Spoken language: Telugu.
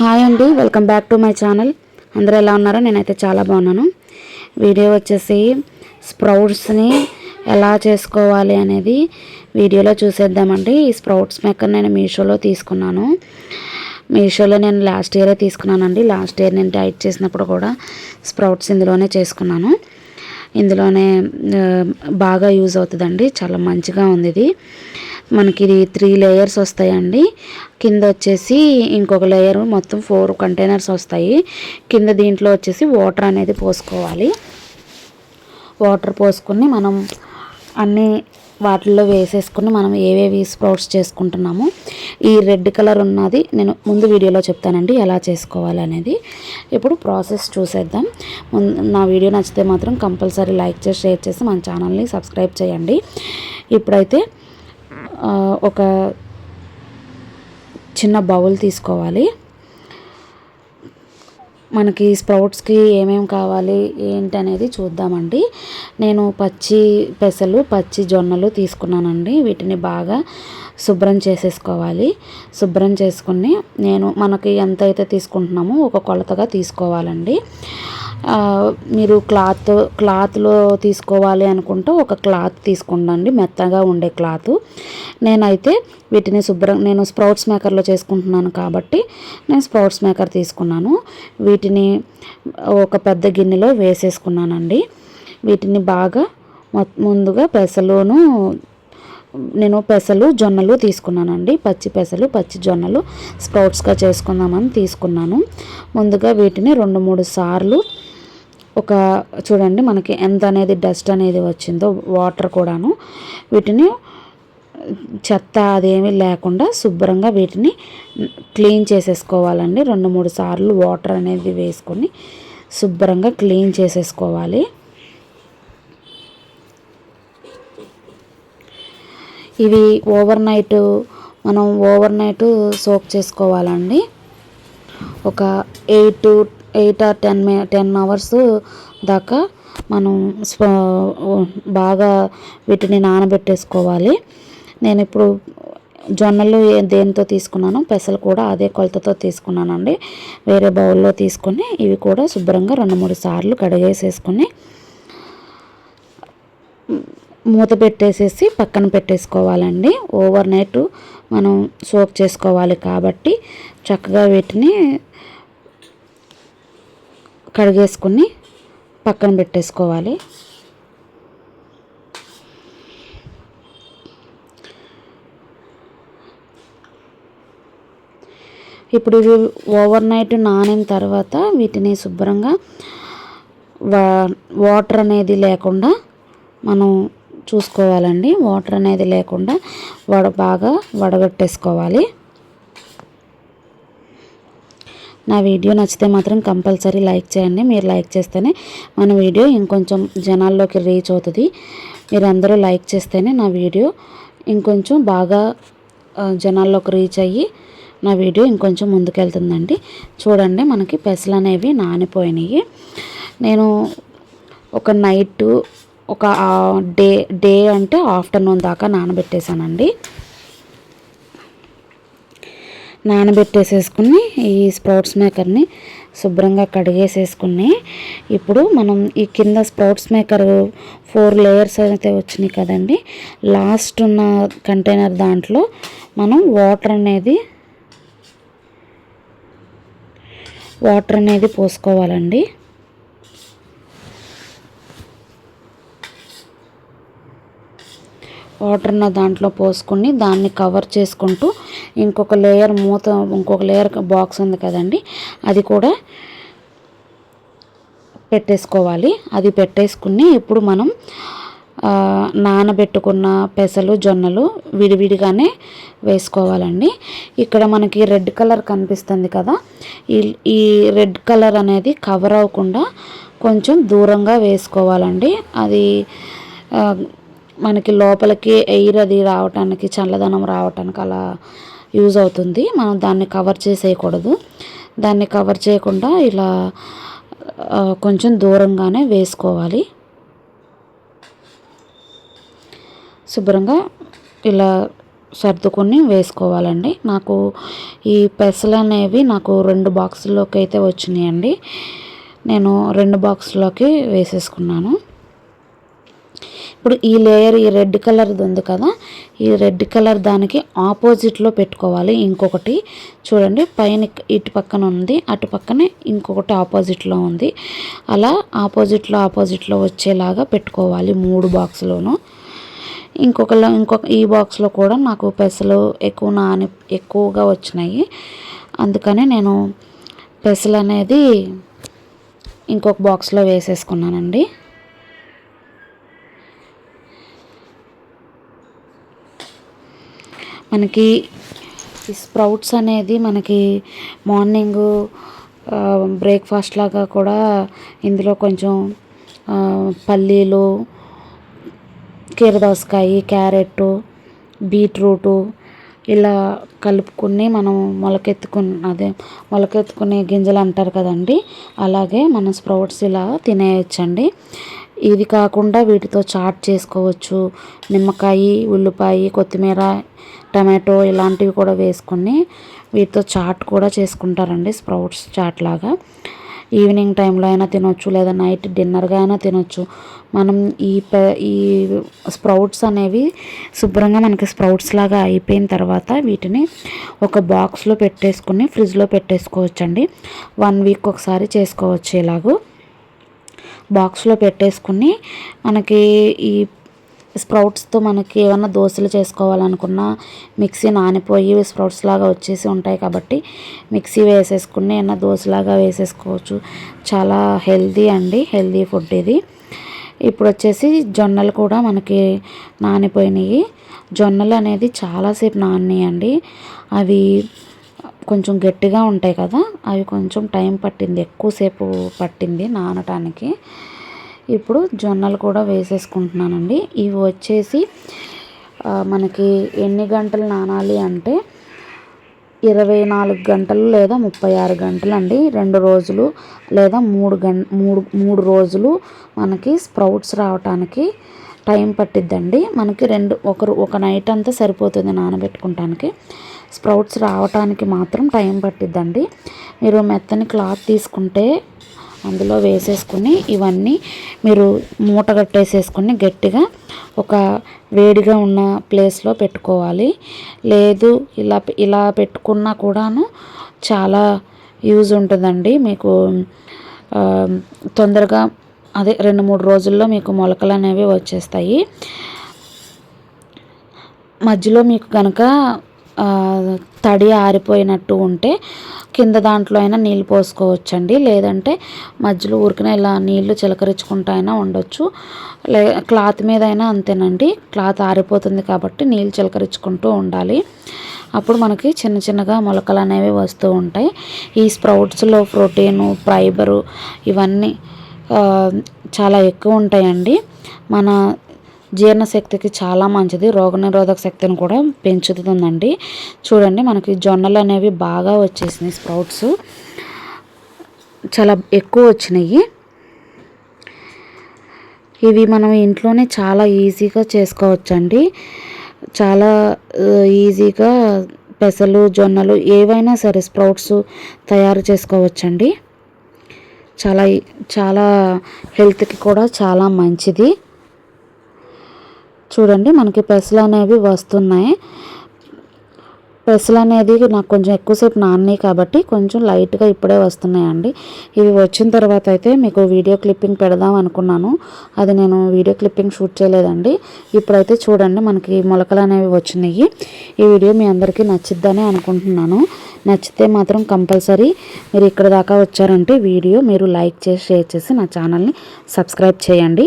హాయ్ అండి welcome back to my channel. అందరూ ఎలా ఉన్నారో నేనైతే చాలా బాగున్నాను. వీడియో వచ్చేసి స్ప్రౌట్స్ని ఎలా చేసుకోవాలి అనేది వీడియోలో చూసేద్దామండి. ఈ స్ప్రౌట్స్ మేకర్ నేను మీషోలో తీసుకున్నాను. మీషోలో నేను లాస్ట్ ఇయరే తీసుకున్నానండి. లాస్ట్ ఇయర్ నేను డైట్ చేసినప్పుడు కూడా స్ప్రౌట్స్ ఇందులోనే చేసుకున్నాను. ఇందులోనే బాగా యూజ్ అవుతుందండి. చాలా మంచిగా ఉంది ఇది మనకి ఇది త్రీ లేయర్స్ వస్తాయండి. కింద వచ్చేసి ఇంకొక లేయర్ మొత్తం ఫోర్ కంటైనర్స్ వస్తాయి. కింద దీంట్లో వచ్చేసి వాటర్ అనేది పోసుకోవాలి. వాటర్ పోసుకుని మనం అన్నీ వాటిల్లో వేసేసుకుని మనం ఏవేవి స్ప్రౌట్స్ చేసుకుంటున్నామో ఈ రెడ్ కలర్ ఉన్నది నేను ముందు వీడియోలో చెప్తానండి ఎలా చేసుకోవాలి అనేది. ఇప్పుడు ప్రాసెస్ చూసేద్దాం. నా వీడియో నచ్చితే మాత్రం కంపల్సరీ లైక్ చేసి షేర్ చేసి మన ఛానల్ని సబ్స్క్రైబ్ చేయండి. ఇప్పుడైతే ఒక చిన్న బౌల్ తీసుకోవాలి. మనకి స్ప్రౌట్స్కి ఏమేమి కావాలి ఏంటి అనేది చూద్దామండి. నేను పచ్చి పెసలు పచ్చి జొన్నలు తీసుకున్నానండి. వీటిని బాగా శుభ్రం చేసేసుకోవాలి. శుభ్రం చేసుకుని నేను మనకి ఎంత అయితే తీసుకుంటున్నామో ఒక కొలతగా తీసుకోవాలండి. మీరు క్లాత్ క్లాత్లో తీసుకోవాలి అనుకుంటే ఒక క్లాత్ తీసుకోండి మెత్తగా ఉండే క్లాత్. నేనైతే వీటిని శుభ్రం నేను స్ప్రౌట్స్ మేకర్లో చేసుకుంటున్నాను కాబట్టి నేను స్ప్రౌట్స్ మేకర్ తీసుకున్నాను. వీటిని ఒక పెద్ద గిన్నెలో వేసేసుకున్నానండి. వీటిని బాగా ముందుగా పెసలోను నేను పెసలు జొన్నలు తీసుకున్నానండి. పచ్చి పెసలు పచ్చి జొన్నలు స్ప్రౌట్స్గా చేసుకుందామని తీసుకున్నాను. ముందుగా వీటిని రెండు మూడు సార్లు ఒక చూడండి మనకి ఎంత అనేది డస్ట్ అనేది వచ్చిందో వాటర్ కూడాను. వీటిని చెత్త అదేమీ లేకుండా శుభ్రంగా వీటిని క్లీన్ చేసేసుకోవాలండి. రెండు మూడు సార్లు వాటర్ అనేది వేసుకొని శుభ్రంగా క్లీన్ చేసేసుకోవాలి. ఇవి ఓవర్ నైట్ మనం ఓవర్ నైట్ సోక్ చేసుకోవాలండి. ఒక ఎయిట్ ఎయిట్ ఆర్ టెన్ మి టెన్ అవర్స్ దాకా మనం బాగా వీటిని నానబెట్టేసుకోవాలి. నేను ఇప్పుడు జొన్నలు దేనితో తీసుకున్నాను పెసలు కూడా అదే కొలతతో తీసుకున్నానండి. వేరే బౌల్లో తీసుకొని ఇవి కూడా శుభ్రంగా రెండు మూడు సార్లు కడిగేసేసుకొని మూత పెట్టేసేసి పక్కన పెట్టేసుకోవాలండి. ఓవర్ నైట్ మనం సోక్ చేసుకోవాలి కాబట్టి చక్కగా వీటిని కడిగేసుకుని పక్కన పెట్టేసుకోవాలి. ఇప్పుడు ఇవి ఓవర్ నైట్ నానిన తర్వాత వీటిని శుభ్రంగా వా వాటర్ అనేది లేకుండా మనం చూసుకోవాలండి. వాటర్ అనేది లేకుండా వడ బాగా వడగట్టేసుకోవాలి. నా వీడియో నచ్చితే మాత్రం కంపల్సరీ లైక్ చేయండి. మీరు లైక్ చేస్తేనే మన వీడియో ఇంకొంచెం జనాల్లోకి రీచ్ అవుతుంది. మీరు అందరూ లైక్ చేస్తేనే నా వీడియో ఇంకొంచెం బాగా జనాల్లోకి రీచ్ అయ్యి నా వీడియో ఇంకొంచెం ముందుకెళ్తుందండి. చూడండి మనకి పెసలు అనేవి నానిపోయినాయి. నేను ఒక నైట్ ఒక డే డే అంటే ఆఫ్టర్నూన్ దాకా నానబెట్టేశానండి. నానబెట్టేసేసుకుని ఈ స్ప్రౌట్స్ మేకర్ని శుభ్రంగా కడిగేసేసుకుని ఇప్పుడు మనం ఈ కింద స్ప్రౌట్స్ మేకర్ ఫోర్ లేయర్స్ అయితే వచ్చినాయి కదండి. లాస్ట్ ఉన్న కంటైనర్ దాంట్లో మనం వాటర్ అనేది వాటర్ అనేది పోసుకోవాలండి. వాటర్ నా దాంట్లో పోసుకుని దాన్ని కవర్ చేసుకుంటూ ఇంకొక లేయర్ మూత ఇంకొక లేయర్ బాక్స్ ఉంది కదండి. అది కూడా పెట్టేసుకోవాలి. అది పెట్టేసుకుని ఇప్పుడు మనం నానబెట్టుకున్న పెసలు జొన్నలు విడివిడిగానే వేసుకోవాలండి. ఇక్కడ మనకి రెడ్ కలర్ కనిపిస్తుంది కదా. ఈ ఈ రెడ్ కలర్ అనేది కవర్ అవ్వకుండా కొంచెం దూరంగా వేసుకోవాలండి. అది మనకి లోపలికి ఎయిర్ అది రావటానికి చల్లదనం రావటానికి అలా యూజ్ అవుతుంది. మనం దాన్ని కవర్ చేసేయకూడదు. దాన్ని కవర్ చేయకుండా ఇలా కొంచెం దూరంగానే వేసుకోవాలి. శుభ్రంగా ఇలా సర్దుకొని వేసుకోవాలండి. నాకు ఈ పెసలు అనేవి నాకు రెండు బాక్సుల్లోకి అయితే వచ్చినాయండి. నేను రెండు బాక్సుల్లోకి వేసేసుకున్నాను. ఇప్పుడు ఈ లేయర్ ఈ రెడ్ కలర్ది ఉంది కదా ఈ రెడ్ కలర్ దానికి ఆపోజిట్లో పెట్టుకోవాలి ఇంకొకటి. చూడండి పైన ఇటు పక్కన ఉంది అటు పక్కనే ఇంకొకటి ఆపోజిట్లో ఉంది. అలా ఆపోజిట్లో ఆపోజిట్లో వచ్చేలాగా పెట్టుకోవాలి మూడు బాక్స్లోనూ ఇంకొకలో ఇంకొక ఈ బాక్స్లో కూడా నాకు పెసలు ఎక్కువ నాని ఎక్కువగా వచ్చినాయి. అందుకని నేను పెసలు అనేది ఇంకొక బాక్స్లో వేసేసుకున్నానండి. మనకి ఈ స్ప్రౌట్స్ అనేది మనకి మార్నింగ్ బ్రేక్ఫాస్ట్ లాగా కూడా ఇందులో కొంచెం పల్లీలు కీరదోసకాయ క్యారెట్ బీట్రూటు ఇలా కలుపుకుని మనం మొలకెత్తుకుని అదే మొలకెత్తుకునే గింజలు అంటారు కదండి. అలాగే మనం స్ప్రౌట్స్ ఇలా తినేయచ్చండి. ఇది కాకుండా వీటితో చాట్ చేసుకోవచ్చు. నిమ్మకాయ ఉల్లిపాయ కొత్తిమీర టమాటో ఇలాంటివి కూడా వేసుకొని వీటితో చాట్ కూడా చేసుకుంటారండి స్ప్రౌట్స్ చాట్ లాగా. ఈవినింగ్ టైంలో అయినా తినొచ్చు లేదా నైట్ డిన్నర్గా అయినా తినొచ్చు. మనం ఈ ఈ స్ప్రౌట్స్ అనేవి శుభ్రంగా మనకి స్ప్రౌట్స్ లాగా అయిపోయిన తర్వాత వీటిని ఒక బాక్స్లో పెట్టేసుకుని ఫ్రిడ్జ్లో పెట్టేసుకోవచ్చండి. వన్ వీక్ ఒకసారి చేసుకోవచ్చు ఇలాగూ. బాక్స్లో పెట్టేసుకుని మనకి ఈ స్ప్రౌట్స్తో మనకి ఏమన్నా దోశలు చేసుకోవాలనుకున్నా మిక్సీ నానిపోయి స్ప్రౌట్స్ లాగా వచ్చేసి ఉంటాయి కాబట్టి మిక్సీ వేసేసుకుని ఏమన్నా దోశలాగా వేసేసుకోవచ్చు. చాలా హెల్దీ అండి హెల్దీ ఫుడ్ ఇది. ఇప్పుడు వచ్చేసి జొన్నలు కూడా మనకి నానిపోయినాయి. జొన్నలు అనేది చాలాసేపు నానియండి అవి కొంచెం గట్టిగా ఉంటాయి కదా అవి కొంచెం టైం పట్టింది ఎక్కువసేపు పట్టింది నానటానికి. ఇప్పుడు జొన్నలు కూడా వేసేసుకుంటున్నానండి. ఇవి వచ్చేసి మనకి ఎన్ని గంటలు నానాలి అంటే ఇరవై నాలుగు గంటలు లేదా ముప్పై ఆరు గంటలు అండి రెండు రోజులు లేదా మూడు గం మూడు మూడు రోజులు మనకి స్ప్రౌట్స్ రావటానికి టైం పట్టిద్దండి. మనకి రెండు ఒకరు ఒక నైట్ అంతా సరిపోతుంది నానబెట్టుకుంటానికి. స్ప్రౌట్స్ రావటానికి మాత్రం టైం పట్టిద్దండి. మీరు మెత్తని క్లాత్ తీసుకుంటే అందులో వేసేసుకుని ఇవన్నీ మీరు మూట కట్టేసేసుకుని గట్టిగా ఒక వేడిగా ఉన్న ప్లేస్లో పెట్టుకోవాలి. లేదు ఇలా ఇలా పెట్టుకున్నా కూడాను చాలా యూజ్ ఉంటుందండి. మీకు తొందరగా అదే రెండు మూడు రోజుల్లో మీకు మొలకలు అనేవి వచ్చేస్తాయి. మధ్యలో మీకు కనుక తడి ఆరిపోయినట్టు ఉంటే కింద దాంట్లో అయినా నీళ్ళు పోసుకోవచ్చండి. లేదంటే మధ్యలో ఊరికనే ఇలా నీళ్ళు చిలకరించుకుంటూ అయినా ఉండొచ్చు. లే క్లాత్ మీద అయినా అంతేనండి. క్లాత్ ఆరిపోతుంది కాబట్టి నీళ్ళు చిలకరించుకుంటూ ఉండాలి. అప్పుడు మనకి చిన్న చిన్నగా మొలకలు అనేవి వస్తూ ఉంటాయి. ఈ స్ప్రౌట్స్లో ప్రోటీను ఫైబరు ఇవన్నీ చాలా ఎక్కువ ఉంటాయండి. మన జీర్ణశక్తికి చాలా మంచిది. రోగనిరోధక శక్తిని కూడా పెంచుతుందండి. చూడండి మనకి జొన్నలు అనేవి బాగా వచ్చేసినాయి స్ప్రౌట్స్. చాలా ఎక్కువ వచ్చినాయి. ఇవి మనం ఇంట్లోనే చాలా ఈజీగా చేసుకోవచ్చండి. చాలా ఈజీగా పెసలు జొన్నలు ఏవైనా సరే స్ప్రౌట్స్ తయారు చేసుకోవచ్చండి. చాలా చాలా హెల్త్కి కూడా చాలా మంచిది. చూడండి మనకి పెసలు అనేవి వస్తున్నాయి. పెసలు అనేది నాకు కొంచెం ఎక్కువసేపు నాన్నాయి కాబట్టి కొంచెం లైట్గా ఇప్పుడే వస్తున్నాయండి. ఇవి వచ్చిన తర్వాత అయితే మీకు వీడియో క్లిప్పింగ్ పెడదాం అనుకున్నాను. అది నేను వీడియో క్లిప్పింగ్ షూట్ చేయలేదండి. ఇప్పుడైతే చూడండి మనకి మొలకలు అనేవి వచ్చినాయి. ఈ వీడియో మీ అందరికీ నచ్చిద్దని అనుకుంటున్నాను. నచ్చితే మాత్రం కంపల్సరీ మీరు ఇక్కడ దాకా వచ్చారంటే వీడియో మీరు లైక్ చేసి షేర్ చేసి నా ఛానల్ని సబ్స్క్రైబ్ చేయండి.